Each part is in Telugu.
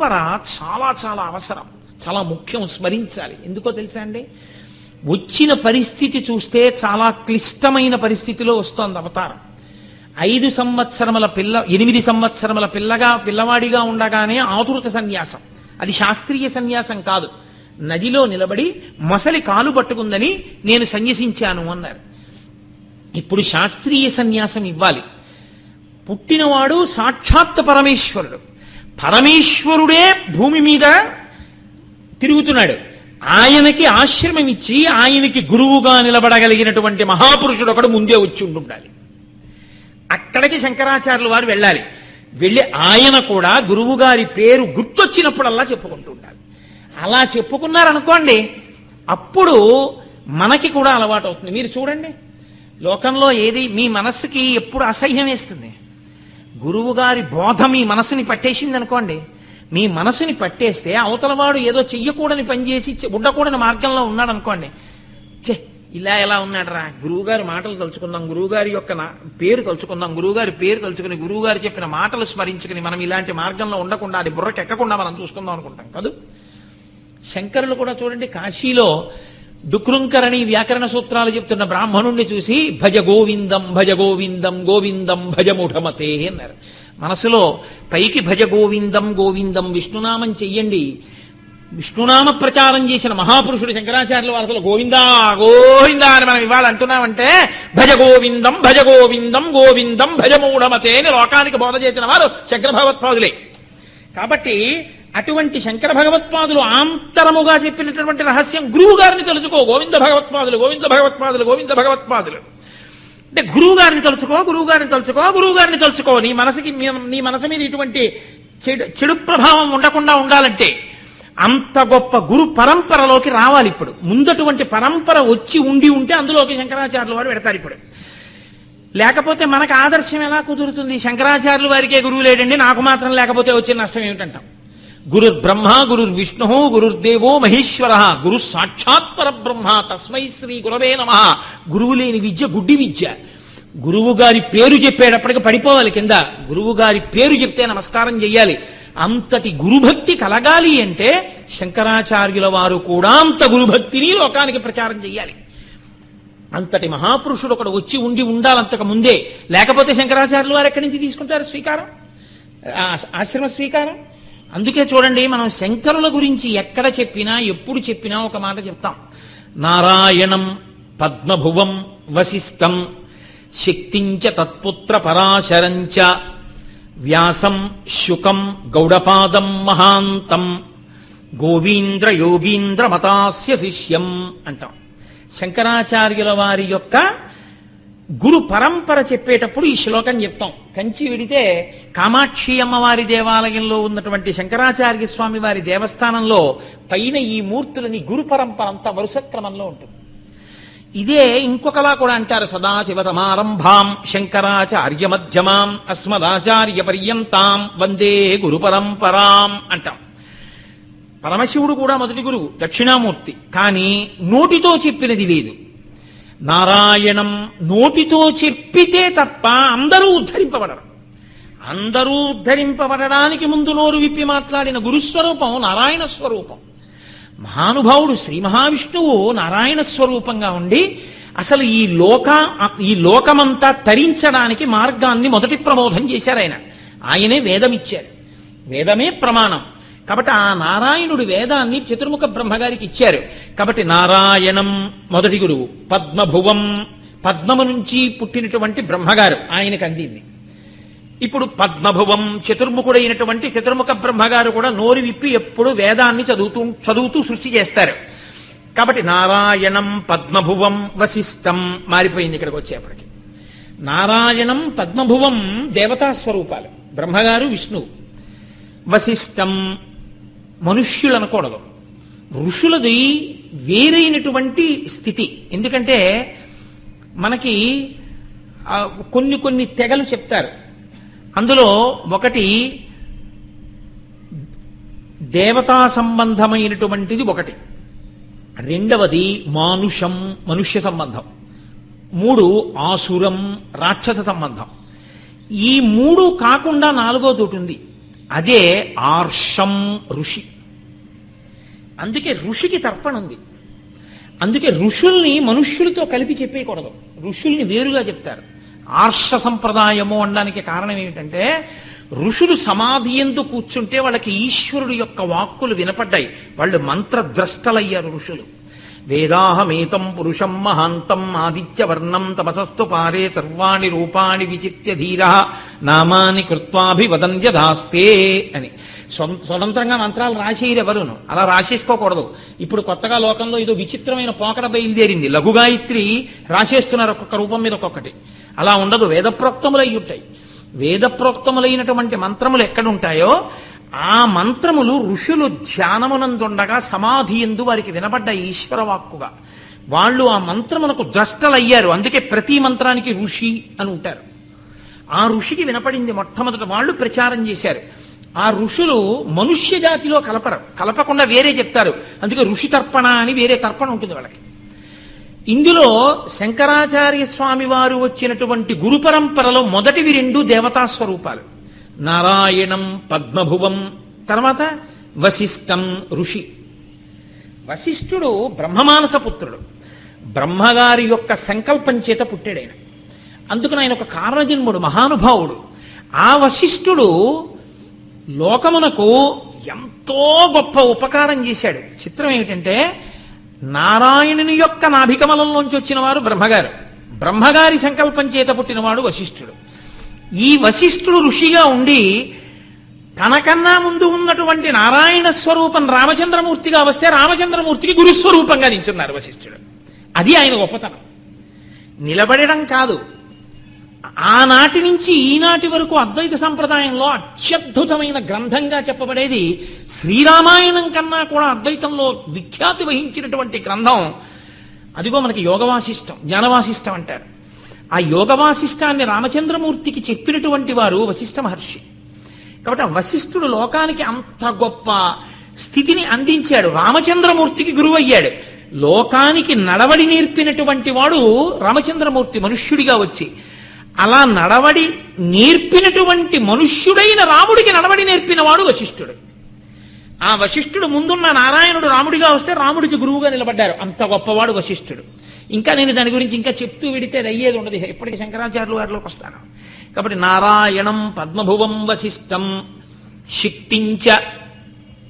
పరంపర చాలా చాలా అవసరం. చాలా ముఖ్యం స్మరించాలి. ఎందుకో తెలుసా అండి? వచ్చిన పరిస్థితి చూస్తే చాలా క్లిష్టమైన పరిస్థితిలో వస్తోంది అవతారం. ఐదు సంవత్సరముల పిల్ల ఎనిమిది సంవత్సరముల పిల్లగా పిల్లవాడిగా ఉండగానే ఆతురత సన్యాసం. అది శాస్త్రీయ సన్యాసం కాదు. నదిలో నిలబడి మొసలి కాలు పట్టుకుందని నేను సన్యసించాను అన్నారు. ఇప్పుడు శాస్త్రీయ సన్యాసం ఇవ్వాలి. పుట్టినవాడు సాక్షాత్ పరమేశ్వరుడు. పరమేశ్వరుడే భూమి మీద తిరుగుతున్నాడు. ఆయనకి ఆశ్రమం ఇచ్చి ఆయనకి గురువుగా నిలబడగలిగినటువంటి మహాపురుషుడు ఒకడు ముందే వచ్చి ఉండాలి అక్కడికి శంకరాచార్యులు వారు వెళ్ళాలి. వెళ్ళి ఆయన కూడా గురువు గారి పేరు గుర్తొచ్చినప్పుడల్లా చెప్పుకుంటూ ఉండాలి అలా చెప్పుకున్నారనుకోండి అప్పుడు మనకి కూడా అలవాటు అవుతుంది మీరు చూడండి లోకంలో ఏది మీ మనస్సుకి ఎప్పుడు అసహ్యం వేస్తుంది గురువుగారి బోధ మీ మనసుని పట్టేసింది అనుకోండి మీ మనసుని పట్టేస్తే అవతలవాడు ఏదో చెయ్యకూడని పనిచేసి ఉండకూడని మార్గంలో ఉన్నాడు అనుకోండి ఛే ఇలా ఎలా ఉన్నాడరా? గురువుగారి మాటలు తలుచుకుందాం. గురువుగారి యొక్క పేరు తలుచుకుందాం. గురువుగారి పేరు తలుచుకుని గురువుగారు చెప్పిన మాటలు స్మరించుకుని మనం ఇలాంటి మార్గంలో ఉండకుండా అది బుర్రకెక్కకుండా మనం చూసుకుందాం అనుకుంటాం. కాదు? శంకరులు కూడా చూడండి కాశీలో డుక్రుంకరణి వ్యాకరణ సూత్రాలు చెప్తున్న బ్రాహ్మణుణ్ణి చూసి భజ గోవిందం భజ గోవిందం గోవిందం భజముఠమతే అన్నారు. మనసులో పైకి భజ గోవిందం గోవిందం విష్ణునామం చెయ్యండి. విష్ణునామ ప్రచారం చేసిన మహాపురుషుడు శంకరాచార్యుల వారసులు గోవిందా గోవిందా అని మనం ఇవాళ అంటున్నామంటే భజ గోవిందం భజ గోవిందం గోవిందం భజమూఢమతే అని లోకానికి బోధ చేసిన వారు శంకర భగవత్పాదులే కాబట్టి అటువంటి శంకర భగవత్పాదులు ఆంతరముగా చెప్పినటువంటి రహస్యం గురువు గారిని తెలుసుకో గోవింద భగవత్పాదులు గోవింద భగవత్పాదులు గోవింద భగవత్పాదులు. అంటే గురువు గారిని తలుచుకో గురువు గారిని తలుచుకో గురువు గారిని తలుచుకో నీ మనసుకి మీ- నీ మనసు మీద ఇటువంటి చెడు చెడు ప్రభావం ఉండకుండా ఉండాలంటే అంత గొప్ప గురు పరంపరలోకి రావాలి ఇప్పుడు. ముందటువంటి పరంపర వచ్చి ఉండి ఉంటే అందులోకి శంకరాచార్యుల వారు పెడతారు ఇప్పుడు. లేకపోతే మనకు ఆదర్శం ఎలా కుదురుతుంది? శంకరాచార్యుల వారికే గురువు లేడండి నాకు మాత్రం లేకపోతే వచ్చే నష్టం ఏమిటంటాం? గురుర్ బ్రహ్మ గురుర్ విష్ణు గురుర్దేవో మహేశ్వర గురు సాక్షాత్ పరబ్రహ్మ తస్మై శ్రీ గురవే నమ. గురువు లేని విద్య గుడ్డి విద్య. గురువు గారి పేరు చెప్పేటప్పటికి పడిపోవాలి కింద. గురువు గారి పేరు చెప్తే నమస్కారం చెయ్యాలి. అంతటి గురుభక్తి కలగాలి అంటే శంకరాచార్యుల వారు కూడా అంత గురుభక్తిని లోకానికి ప్రచారం చెయ్యాలి. అంతటి మహాపురుషుడు ఒకడు వచ్చి ఉండి ఉండాలంతకు ముందే లేకపోతే శంకరాచార్యులు వారు ఎక్కడి నుంచి తీసుకుంటారు? స్వీకారం? ఆశ్రమ స్వీకారం? అందుకే చూడండి మనం శంకరుల గురించి ఎక్కడ చెప్పినా ఎప్పుడు చెప్పినా ఒక మాట చెప్తాం. నారాయణం పద్మభువం వశిష్టం శక్తించ తత్పుత్ర పరాశరంచ వ్యాసం శుకం గౌడపాదం మహాంతం గోవీంద్ర యోగీంద్ర మతాస్య శిష్యం అంటాం. శంకరాచార్యుల వారి యొక్క గురు పరంపర చెప్పేటప్పుడు ఈ శ్లోకం చెప్తాం. కంచి విడితే కామాక్షి అమ్మవారి దేవాలయంలో ఉన్నటువంటి శంకరాచార్య స్వామి వారి దేవస్థానంలో పైన ఈ మూర్తులని గురు పరంపర అంతా వరుస క్రమంలో ఉంటుంది. ఇదే ఇంకొకలా కూడా అంటారు సదాశివతమారంభాం శంకరాచార్య మధ్యమాం అస్మదాచార్య పర్యంతాం వందే గురు పరంపరాం అంటాం. పరమశివుడు కూడా మొదటి గురువు దక్షిణామూర్తి. కానీ నోటితో చెప్పినది లేదు. నారాయణం నోటితో చెప్పితే తప్ప అందరూ ఉద్ధరింపబడరు. అందరూ ఉద్ధరింపబడడానికి ముందు నోరు విప్పి మాట్లాడిన గురుస్వరూపం నారాయణ స్వరూపం. మహానుభావుడు శ్రీ మహావిష్ణువు నారాయణ స్వరూపంగా ఉండి అసలు ఈ లోక ఈ లోకమంతా తరించడానికి మార్గాన్ని మొదటి ప్రబోధం చేశారు ఆయన. ఆయనే వేదం ఇచ్చారు వేదమే ప్రమాణం. కాబట్టి ఆ నారాయణుడు వేదాన్ని చతుర్ముఖ బ్రహ్మగారికి ఇచ్చారు. కాబట్టి నారాయణం మొదటి గురువు పద్మభువం. పద్మము నుంచి పుట్టినటువంటి బ్రహ్మగారు ఆయనకు అందింది. ఇప్పుడు పద్మభువం చతుర్ముఖుడైనటువంటి చతుర్ముఖ బ్రహ్మగారు కూడా నోరు విప్పి ఎప్పుడు వేదాన్ని చదువుతూ చదువుతూ సృష్టి చేస్తారు. కాబట్టి నారాయణం పద్మభువం వశిష్టం మారిపోయింది ఇక్కడికి వచ్చేప్పటికి. నారాయణం పద్మభువం దేవతా స్వరూపాలు. బ్రహ్మగారు విష్ణువు. వశిష్టం మనుష్యులు అనకూడదు ఋషులది వేరైనటువంటి స్థితి. ఎందుకంటే మనకి కొన్ని కొన్ని తెగలు చెప్తారు. అందులో ఒకటి దేవతా సంబంధమైనటువంటిది ఒకటి. రెండవది మానుషం మనుష్య సంబంధం. మూడు ఆసురం రాక్షస సంబంధం. ఈ మూడు కాకుండా నాలుగోది తోటి ఉంది. అదే ఆర్షం ఋషి. అందుకే ఋషికి తర్పణ ఉంది. అందుకే ఋషుల్ని మనుష్యులతో కలిపి చెప్పేయకూడదు. ఋషుల్ని వేరుగా చెప్తారు. ఆర్ష సంప్రదాయము అనడానికి కారణం ఏమిటంటే ఋషులు సమాధి ఎందు కూర్చుంటే వాళ్ళకి ఈశ్వరుడు యొక్క వాక్కులు వినపడ్డాయి. వాళ్ళు మంత్రద్రష్టలయ్యారు ఋషులు. వేదాహమేతం పురుషం మహాంతం ఆదిత్యవర్ణం తమసస్తు పారే సర్వాణి రూపాణి విచిత్య ధీర నామాని కృత్వాభివదన్ అని. స్వతంత్రంగా మంత్రాలు రాసేయరు ఎవరును? అలా రాసేసుకోకూడదు. ఇప్పుడు కొత్తగా లోకంలో ఏదో విచిత్రమైన పోకడ బయలుదేరింది. లఘుగాయత్రి రాసేస్తున్నారు ఒక్కొక్క రూపం మీద ఒక్కొక్కటి. అలా ఉండదు. వేదప్రోక్తములై ఉంటాయి. వేదప్రోక్తములైనటువంటి మంత్రములు ఎక్కడుంటాయో ఆ మంత్రములు ఋషులు ధ్యానమునందుండగా సమాధి ఎందు వారికి వినబడ్డ ఈశ్వర వాక్కుగా వాళ్ళు ఆ మంత్రములకు ద్రష్టలయ్యారు. అందుకే ప్రతి మంత్రానికి ఋషి అని ఉంటారు. ఆ ఋషికి వినపడింది మొట్టమొదట వాళ్ళు ప్రచారం చేశారు. ఆ ఋషులు మనుష్య జాతిలో కలపరు. కలపకుండా వేరే చెప్తారు. అందుకే ఋషి తర్పణ అని వేరే తర్పణ ఉంటుంది వాళ్ళకి. ఇందులో శంకరాచార్య స్వామి వారు వచ్చినటువంటి గురు పరంపరలో మొదటివి రెండు దేవతా స్వరూపాలు. నారాయణం పద్మభువం తర్వాత వశిష్టం ఋషి. వశిష్ఠుడు బ్రహ్మమానస పుత్రుడు. బ్రహ్మగారి యొక్క సంకల్పం చేత పుట్టాడు ఆయన. అందుకని ఆయన ఒక కారణజన్ముడు మహానుభావుడు. ఆ వశిష్ఠుడు లోకమునకు ఎంతో గొప్ప ఉపకారం చేశాడు. చిత్రం ఏమిటంటే నారాయణుని యొక్క నాభికమలంలోంచి వచ్చిన వారు బ్రహ్మగారు. బ్రహ్మగారి సంకల్పం చేత పుట్టినవాడు వశిష్ఠుడు. ఈ వశిష్ఠుడు ఋషిగా ఉండి తనకన్నా ముందు ఉన్నటువంటి నారాయణ స్వరూపం రామచంద్రమూర్తిగా వస్తే రామచంద్రమూర్తికి గురుస్వరూపంగా నించున్నారు వశిష్ఠుడు. అది ఆయన గొప్పతనం. నిలబడడం కాదు. ఆనాటి నుంచి ఈనాటి వరకు అద్వైత సంప్రదాయంలో అత్యద్భుతమైన గ్రంథంగా చెప్పబడేది శ్రీరామాయణం కన్నా కూడా అద్వైతంలో విఖ్యాతి వహించినటువంటి గ్రంథం. అదిగో మనకి యోగవాసిష్టం జ్ఞానవాసిష్టం అంటారు. ఆ యోగవాసిష్టాన్ని రామచంద్రమూర్తికి చెప్పినటువంటి వారు వశిష్ఠ మహర్షి. కాబట్టి ఆ వశిష్ఠుడు లోకానికి అంత గొప్ప స్థితిని అందించాడు. రామచంద్రమూర్తికి గురువు అయ్యాడు లోకానికి నడవడి నేర్పినటువంటి వాడు రామచంద్రమూర్తి మనుష్యుడిగా వచ్చి అలా నడవడి నేర్పినటువంటి మనుష్యుడైన రాముడికి నడవడి నేర్పినవాడు వశిష్ఠుడు. ఆ వశిష్ఠుడు ముందున్న నారాయణుడు రాముడిగా వస్తే రాముడికి గురువుగా నిలబడ్డారు. అంత గొప్పవాడు వశిష్ఠుడు. ఇంకా నేను దాని గురించి ఇంకా చెప్తూ విడితే అది అయ్యేది ఉండదు. ఇప్పటికీ శంకరాచార్యులు వారిలోకి వస్తాను. కాబట్టి నారాయణం పద్మభువం వశిష్టం. శక్తించ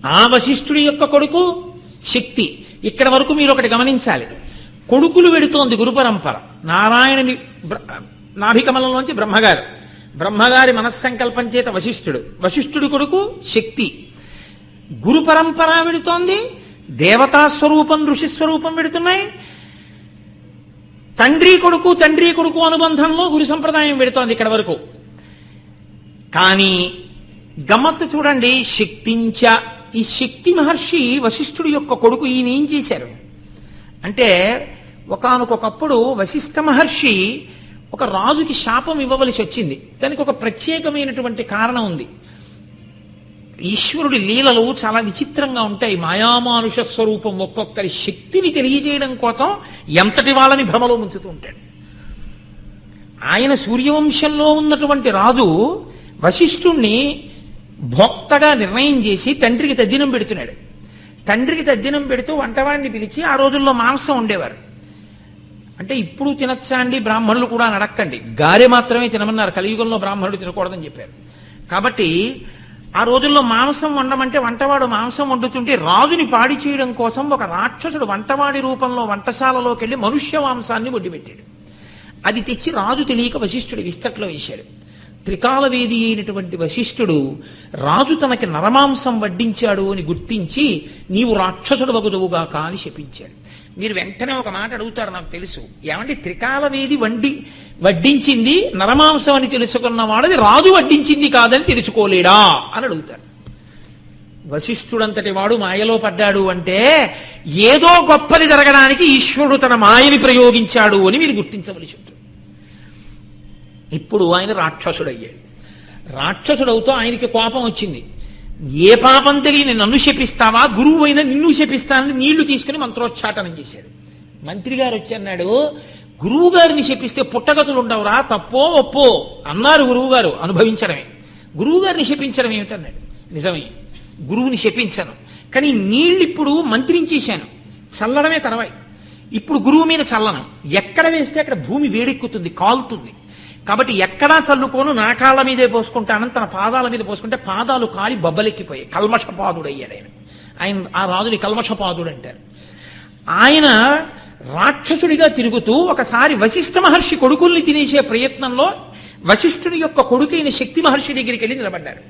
ఆ వశిష్ఠుడి యొక్క కొడుకు శక్తి. ఇక్కడ వరకు మీరు ఒకటి గమనించాలి. కొడుకులు వెడుతోంది గురు పరంపర. నారాయణుని బ్ర- నాభికమలంలోంచి బ్రహ్మగారు. బ్రహ్మగారి మనస్సంకల్పం చేత వశిష్ఠుడు. వశిష్ఠుడి కొడుకు శక్తి. గురు పరంపర వెడుతోంది. దేవతా స్వరూపం ఋషి స్వరూపం వెడుతున్నాయి. తండ్రి కొడుకు తండ్రి కొడుకు అనుబంధంలో గురు సంప్రదాయం పెడుతోంది ఇక్కడ వరకు. కానీ గమ్మత్తు చూడండి శక్తించ ఈ శక్తి మహర్షి వశిష్ఠుడి యొక్క కొడుకు ఈయన ఏం చేశారు? అంటే ఒకనకొకప్పుడు వశిష్ఠ మహర్షి ఒక రాజుకి శాపం ఇవ్వవలసి వచ్చింది. దానికి ఒక ప్రత్యేకమైనటువంటి కారణం ఉంది. ఈశ్వరుడి లీలలు చాలా విచిత్రంగా ఉంటాయి. మాయామానుష స్వరూపం ఒక్కొక్కరి శక్తిని తెలియజేయడం కోసం ఎంతటి వాళ్ళని భ్రమలో ముంచుతూ ఉంటాడు. ఆయన సూర్యవంశంలో ఉన్నటువంటి రాజు వశిష్ఠుణ్ణి భోక్తగా నిర్ణయం చేసి తండ్రికి తద్దినం పెడుతున్నాడు. తండ్రికి తద్దినం పెడుతూ వంటవాడిని పిలిచి ఆ రోజుల్లో మాంసం ఉండేవారు అంటే ఇప్పుడు తినచ్చా అండి? బ్రాహ్మణులు కూడా నడక్కండి. గారె మాత్రమే తినమన్నారు. కలియుగంలో బ్రాహ్మణులు తినకూడదని చెప్పారు. కాబట్టి ఆ రోజుల్లో మాంసం వండమంటే వంటవాడు మాంసం వండుతుంటే రాజుని పాడి చేయడం కోసం ఒక రాక్షసుడు వంటవాడి రూపంలో వంటశాలలోకి వెళ్ళి మనుష్య మాంసాన్ని వడ్డిపెట్టాడు. అది తెచ్చి రాజు తెలియక వశిష్ఠుడు విస్తట్లో వేశాడు. త్రికాలవేది అయినటువంటి వశిష్ఠుడు రాజు తనకి నరమాంసం వడ్డించాడు అని గుర్తించి నీవు రాక్షసుడు వగుదువుగా కాని శపించాడు మీరు వెంటనే ఒక మాట అడుగుతారు నాకు తెలుసు. ఏమంటే త్రికాల వేది వండి వడ్డించింది నరమాంసం అని తెలుసుకున్నవాడది రాజు వడ్డించింది కాదని తెలుసుకోలేడా అని అడుగుతారు. వశిష్ఠుడంతటి వాడు మాయలో పడ్డాడు అంటే ఏదో గొప్పది జరగడానికి ఈశ్వరుడు తన మాయని ప్రయోగించాడు అని మీరు గుర్తించవలసి ఉంటుంది. ఇప్పుడు ఆయన రాక్షసుడయ్యాడు. రాక్షసుడవుతూ ఆయనకి కోపం వచ్చింది. ఏ పాపం తెలియని నన్ను శపిస్తావా? గురువు అయినా నిన్ను శపిస్తానని నీళ్ళు తీసుకుని మంత్రోచ్చాటనం చేశాడు మంత్రి గారు వచ్చి అన్నాడు గురువు గారిని శపిస్తే పుట్టగతులు ఉండవురా తప్పో ఒప్పో? అన్నారు గురువు గారు అనుభవించడమే. గురువు గారిని శపించడం ఏమిటన్నాడు? నిజమే గురువుని శపించాను. కానీ నీళ్ళు ఇప్పుడు మంత్రించేశాను. చల్లడమే తర్వాయి. ఇప్పుడు గురువు మీద చల్లను. ఎక్కడ వేస్తే అక్కడ భూమి వేడెక్కుతుంది కాలుతుంది. కాబట్టి ఎక్కడా చల్లుకోను నా కాళ్ళ మీదే పోసుకుంటానని తన పాదాల మీద పోసుకుంటే పాదాలు కాలి బబ్బలెక్కిపోయాయి. కల్మషపాదుడు అయ్యాడు ఆయన. ఆయన ఆ రాజుని కల్మషపాదుడు అంటారు ఆయన రాక్షసుడిగా తిరుగుతూ ఒకసారి వశిష్ఠ మహర్షి కొడుకుల్ని తినేసే ప్రయత్నంలో వశిష్ఠుడి యొక్క కొడుకైన శక్తి మహర్షి దగ్గరికి వెళ్ళి నిలబడ్డారు.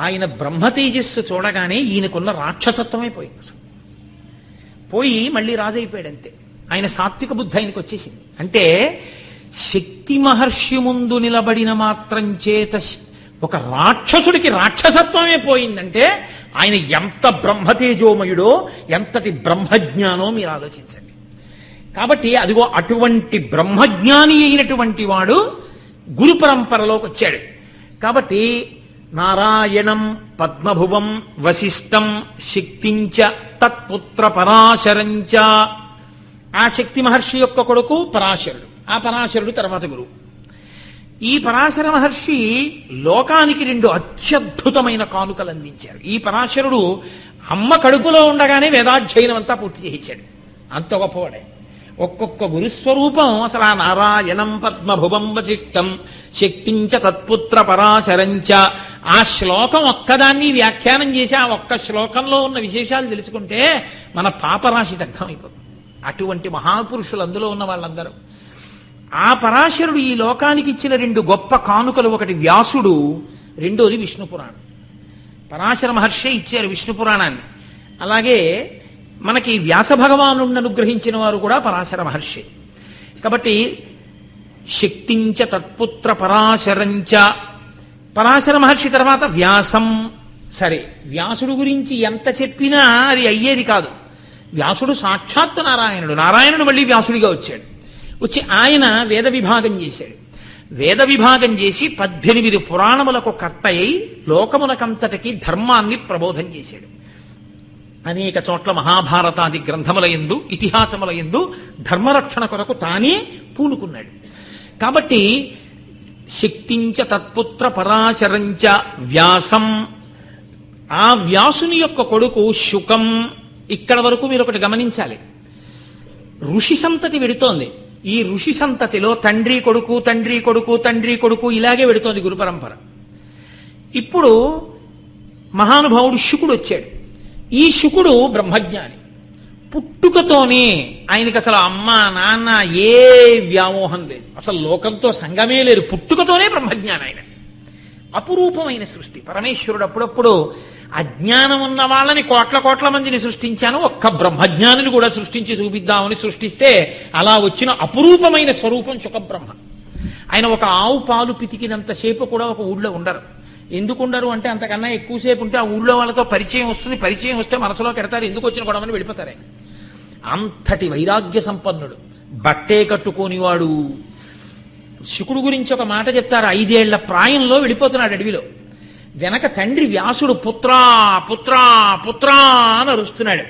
ఆయన బ్రహ్మ తేజస్సు చూడగానే ఈయనకున్న రాక్షసత్వమే పోయింది అసలు. పోయి మళ్ళీ రాజు అయిపోయాడు అంతే ఆయన సాత్విక బుద్ధి ఆయనకు వచ్చేసింది అంటే శక్తి మహర్షి ముందు నిలబడిన మాత్రం చేత ఒక రాక్షసుడికి రాక్షసత్వమే పోయిందంటే ఆయన ఎంత బ్రహ్మతేజోమయుడో ఎంతటి బ్రహ్మజ్ఞానో మీరు ఆలోచించండి. కాబట్టి అదిగో అటువంటి బ్రహ్మజ్ఞాని అయినటువంటి వాడు గురు పరంపరలోకి వచ్చాడు. కాబట్టి నారాయణం పద్మభువం వశిష్టం శక్తించ తత్పుత్ర పరాశరంచ. ఆ శక్తి మహర్షి యొక్క కొడుకు పరాశరుడు. ఆ పరాశరుడు తర్వాత గురువు. ఈ పరాశర మహర్షి లోకానికి రెండు అత్యద్భుతమైన కానుకలు అందించారు ఈ పరాశరుడు అమ్మ కడుపులో ఉండగానే వేదాధ్యయనం అంతా పూర్తి చేశాడు. అంత గొప్పవాడే. ఒక్కొక్క గురుస్వరూపం అసలు ఆ నారాయణం పద్మభువం వశిష్టం శక్తించ తత్పుత్ర పరాశరంచ ఆ శ్లోకం ఒక్కదాన్ని వ్యాఖ్యానం చేసి ఆ ఒక్క శ్లోకంలో ఉన్న విశేషాలు తెలుసుకుంటే మన పాపరాశి దగ్ధమైపోతుంది. అటువంటి మహాపురుషులు అందులో ఉన్న వాళ్ళందరూ. ఆ పరాశరుడు ఈ లోకానికి ఇచ్చిన రెండు గొప్ప కానుకలు ఒకటి వ్యాసుడు రెండోది విష్ణు పురాణం. పరాశర మహర్షి ఇచ్చారు విష్ణు పురాణాన్ని. అలాగే మనకి వ్యాస భగవాను అనుగ్రహించిన వారు కూడా పరాశర మహర్షి. కాబట్టి శక్తించ తత్పుత్ర పరాశరంచ. పరాశర మహర్షి తర్వాత వ్యాసం. సరే వ్యాసుడు గురించి ఎంత చెప్పినా అది అయ్యేది కాదు. వ్యాసుడు సాక్షాత్తు నారాయణుడు. నారాయణుడు మళ్ళీ వ్యాసుడిగా వచ్చాడు. వచ్చి ఆయన వేద విభాగం చేశాడు. వేద విభాగం చేసి పద్దెనిమిది పురాణములకు కర్త అయి లోకములకంతటికి ధర్మాన్ని ప్రబోధం చేశాడు. అనేక చోట్ల మహాభారతాది గ్రంథముల యందు ఇతిహాసముల యందు ధర్మరక్షణ కొరకు తానే పూనుకున్నాడు. కాబట్టి శక్తించ తత్పుత్ర పరాశరంచ వ్యాసం. ఆ వ్యాసుని యొక్క కొడుకు శుకం. ఇక్కడ వరకు మీరు ఒకటి గమనించాలి. ఋషి సంతతి వెడుతోంది. ఈ ఋషి సంతతిలో తండ్రి కొడుకు తండ్రి కొడుకు తండ్రి కొడుకు ఇలాగే వెడుతోంది గురు పరంపర. ఇప్పుడు మహానుభావుడు శుకుడు వచ్చాడు. ఈ శుకుడు బ్రహ్మజ్ఞాని. పుట్టుకతోనే ఆయనకి అసలు అమ్మ నాన్న ఏ వ్యామోహం లేదు. అసలు లోకంతో సంగమే లేదు. పుట్టుకతోనే బ్రహ్మజ్ఞాని ఆయన. అపురూపమైన సృష్టి. పరమేశ్వరుడు అప్పుడప్పుడు అజ్ఞానం ఉన్న వాళ్ళని కోట్ల కోట్ల మందిని సృష్టించాను. ఒక్క బ్రహ్మజ్ఞానిని కూడా సృష్టించి చూపిద్దామని సృష్టిస్తే అలా వచ్చిన అపురూపమైన స్వరూపం సుఖబ్రహ్మ. ఆయన ఒక ఆవు పాలు పితికినంతసేపు కూడా ఒక ఊళ్ళో ఉండరు. ఎందుకు ఉండరు అంటే అంతకన్నా ఎక్కువసేపు ఉంటే ఆ ఊళ్ళో వాళ్ళతో పరిచయం వస్తుంది పరిచయం వస్తే మనసులో పెడతారు ఎందుకు వచ్చిన గొడవని వెళ్ళిపోతారు. ఆయన. అంతటి వైరాగ్య సంపన్నుడు బట్టే కట్టుకోనివాడు. శుకుడు గురించి ఒక మాట చెప్తారు ఐదేళ్ళ ప్రాయంలో వెళ్ళిపోతున్నాడు అడవిలో. వెనక తండ్రి వ్యాసుడు పుత్రా పుత్రా పుత్రా అని అరుస్తున్నాడు.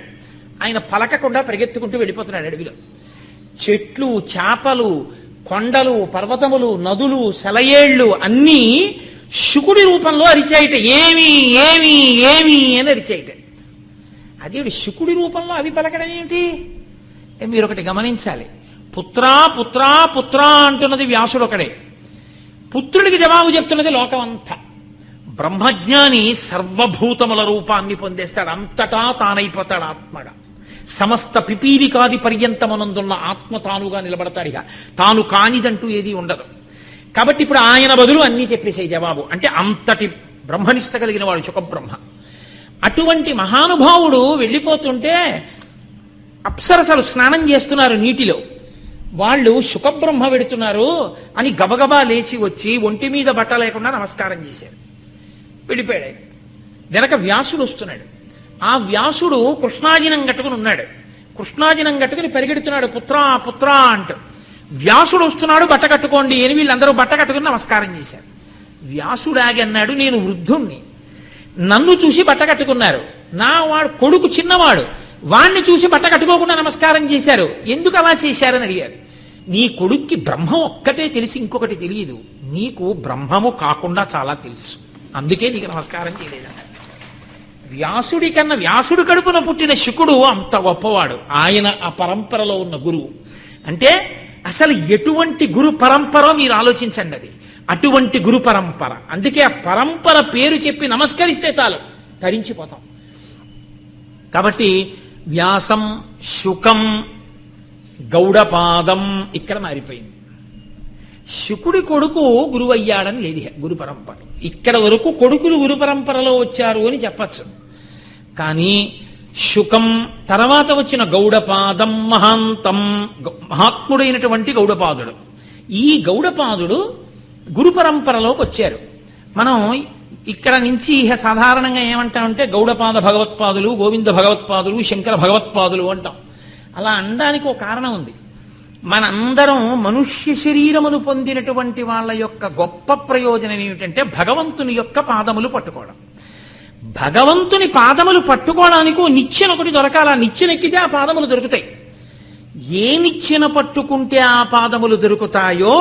ఆయన పలకకుండా పరిగెత్తుకుంటూ వెళ్ళిపోతున్నాడు అడవిలో. చెట్లు చేపలు కొండలు పర్వతములు నదులు సెలయేళ్ళు అన్నీ శుకుడి రూపంలో అరిచాయిట. ఏమి ఏమి ఏమి అని అరిచాయిట. అది శుకుడి రూపంలో అవి పలకడం ఏంటి మీరు ఒకటి గమనించాలి. పుత్రా పుత్రా పుత్రా అంటున్నది వ్యాసుడు ఒకడే. పుత్రుడికి జవాబు చెప్తున్నది లోకం అంతా బ్రహ్మజ్ఞాని సర్వభూతముల రూపాన్ని పొందేస్తాడు. అంతటా తానైపోతాడు ఆత్మగా. సమస్త పిపీలికాది పర్యంతమనందున్న ఆత్మ తానుగా నిలబడతాడు ఇక. తాను కానిదంటూ ఏది ఉండదు. కాబట్టి ఇప్పుడు ఆయన బదులు అన్నీ చెప్పేసే జవాబు. అంటే అంతటి బ్రహ్మనిష్ట కలిగిన వాడు సుఖబ్రహ్మ అటువంటి మహానుభావుడు వెళ్ళిపోతుంటే అప్సరసలు స్నానం చేస్తున్నారు నీటిలో. వాళ్ళు సుఖబ్రహ్మ పెడుతున్నారు అని గబగబా లేచి వచ్చి ఒంటి మీద బట్ట లేకుండా నమస్కారం చేశారు. వెళ్ళిపోయాడు వెనక వ్యాసుడు వస్తున్నాడు. ఆ వ్యాసుడు కృష్ణాజినం కట్టుకుని ఉన్నాడు. కృష్ణాజినం కట్టుకుని పరిగెడుతున్నాడు. పుత్రా పుత్రా అంటూ. వ్యాసుడు వస్తున్నాడు బట్ట కట్టుకోండి అని వీళ్ళందరూ బట్ట కట్టుకుని నమస్కారం చేశారు. వ్యాసుడు ఆగి అన్నాడు నేను వృద్ధుణ్ణి. నన్ను చూసి బట్ట కట్టుకున్నారు. నా వాడు కొడుకు చిన్నవాడు. వాణ్ణి చూసి బట్ట కట్టుకోకుండా నమస్కారం చేశారు. ఎందుకు అలా చేశారని అడిగారు. నీ కొడుక్కి బ్రహ్మం ఒక్కటే తెలిసి ఇంకొకటి తెలియదు. నీకు బ్రహ్మము కాకుండా చాలా తెలుసు. అందుకే నీకు నమస్కారం చేయలేదు. వ్యాసుడి కన్నా వ్యాసుడి కడుపున పుట్టిన శుకుడు అంత గొప్పవాడు. ఆయన ఆ పరంపరలో ఉన్న గురువు. అంటే అసలు ఎటువంటి గురు పరంపర మీరు ఆలోచించండి అది. అటువంటి గురు పరంపర. అందుకే ఆ పరంపర పేరు చెప్పి నమస్కరిస్తే చాలు. తరించిపోతాం. కాబట్టి వ్యాసం శుకం గౌడపాదం ఇక్కడ మారిపోయింది. శుకుడి కొడుకు గురువు అయ్యాడని లేదు గురు పరంపర. ఇక్కడ వరకు కొడుకులు గురు పరంపరలో వచ్చారు అని చెప్పచ్చు. కానీ శుకం తర్వాత వచ్చిన గౌడపాదం మహాంతం మహాత్ముడైనటువంటి గౌడపాదుడు. ఈ గౌడపాదుడు గురు పరంపరలోకి వచ్చారు. మనం ఇక్కడ నుంచి సాధారణంగా ఏమంటామంటే గౌడపాద భగవత్పాదులు గోవింద భగవత్పాదులు శంకర భగవత్పాదులు అంటాం. అలా అనడానికి ఒక కారణం ఉంది. మనందరం మనుష్య శరీరమును పొందినటువంటి వాళ్ళ యొక్క గొప్ప ప్రయోజనం ఏమిటంటే భగవంతుని యొక్క పాదములు పట్టుకోవడం. భగవంతుని పాదములు పట్టుకోవడానికి నిచ్చెన ఒకటి దొరకాల. నిచ్చెన ఎక్కితే ఆ పాదములు దొరుకుతాయి. ఏ నిచ్చెన పట్టుకుంటే ఆ పాదములు దొరుకుతాయో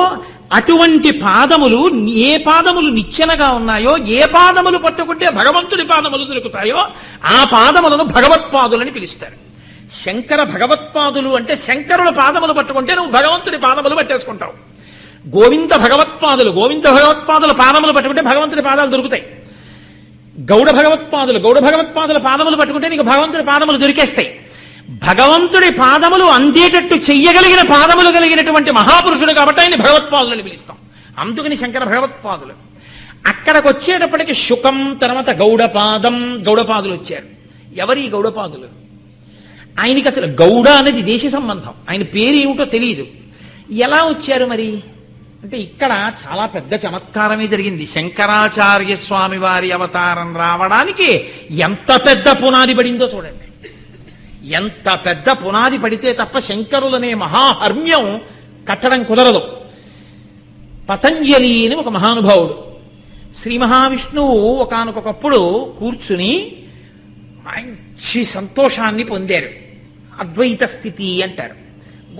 అటువంటి పాదములు ఏ పాదములు నిచ్చెనగా ఉన్నాయో ఏ పాదములు పట్టుకుంటే భగవంతుని పాదములు దొరుకుతాయో ఆ పాదములను భగవత్పాదులని పిలుస్తారు. శంకర భగవత్పాదులు అంటే శంకరుల పాదములు పట్టుకుంటే నువ్వు భగవంతుని పాదములు పట్టేసుకుంటావు. గోవింద భగవత్పాదులు గోవింద భగవత్పాదుల పాదములు పట్టుకుంటే భగవంతుని పాదాలు దొరుకుతాయి. గౌడ భగవత్పాదులు గౌడ భగవత్పాదుల పాదములు పట్టుకుంటే నీకు భగవంతుడి పాదములు దొరికేస్తాయి. భగవంతుడి పాదములు అందేటట్టు చెయ్యగలిగిన పాదములు కలిగినటువంటి మహాపురుషుడు కాబట్టి ఆయన భగవత్పాదులని పిలుస్తాం. అందుకని శంకర భగవత్పాదులు. అక్కడికి వచ్చేటప్పటికి శుకం తర్వాత గౌడపాదం గౌడపాదులు వచ్చారు. ఎవరి గౌడపాదులు? ఆయనకి అసలు గౌడ అనేది దేశ సంబంధం. ఆయన పేరు ఏమిటో తెలియదు ఎలా వచ్చారు మరి? అంటే ఇక్కడ చాలా పెద్ద చమత్కారమే జరిగింది. శంకరాచార్య స్వామి వారి అవతారం రావడానికి ఎంత పెద్ద పునాది పడిందో చూడండి. ఎంత పెద్ద పునాది పడితే తప్ప శంకరులనే మహాహర్మ్యం కట్టడం కుదరదు. పతంజలి అని ఒక మహానుభావుడు. శ్రీ మహావిష్ణువు ఒకనకొకప్పుడు కూర్చుని మంచి సంతోషాన్ని పొందారు. అద్వైత స్థితి అంటారు.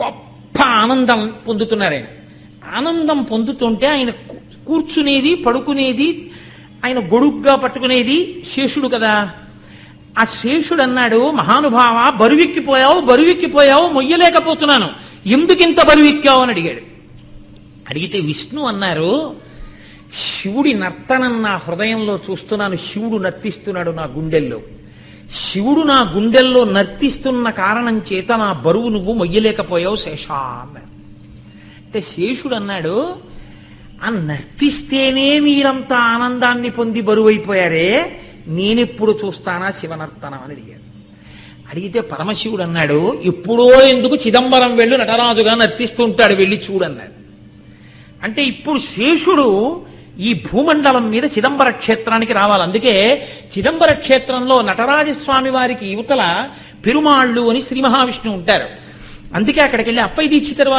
గొప్ప ఆనందం పొందుతున్నారు ఆయన. ఆనందం పొందుతుంటే ఆయన కూర్చునేది పడుకునేది ఆయన గొడుగ్గా పట్టుకునేది శేషుడు కదా. ఆ శేషుడు అన్నాడు మహానుభావ బరువెక్కిపోయావు బరువెక్కిపోయావు మొయ్యలేకపోతున్నాను. ఎందుకింత బరువెక్కావు? అని అడిగాడు. అడిగితే విష్ణు అన్నారు శివుడి నర్తనం నా హృదయంలో చూస్తున్నాను శివుడు నర్తిస్తున్నాడు నా గుండెల్లో. శివుడు నా గుండెల్లో నర్తిస్తున్న కారణం చేత నా బరువు నువ్వు మొయ్యలేకపోయావు శేషా. అన్నాడు అంటే శేషుడు అన్నాడు ఆ నర్తిస్తేనే మీరంతా ఆనందాన్ని పొంది బరువైపోయారే నేనెప్పుడు చూస్తానా శివనర్తనం అని అడిగాడు. అడిగితే పరమశివుడు అన్నాడు ఎప్పుడో ఎందుకు చిదంబరం వెళ్ళు నటరాజుగా నర్తిస్తుంటాడు వెళ్ళి చూడన్నాడు. అంటే ఇప్పుడు శేషుడు ఈ భూమండలం మీద చిదంబర క్షేత్రానికి రావాలి. అందుకే చిదంబర క్షేత్రంలో నటరాజస్వామి వారికి యువతల పెరుమాళ్ళు అని శ్రీ మహావిష్ణువు ఉంటారు. అందుకే అక్కడికి వెళ్ళి అప్పై దీక్షితర్ వారు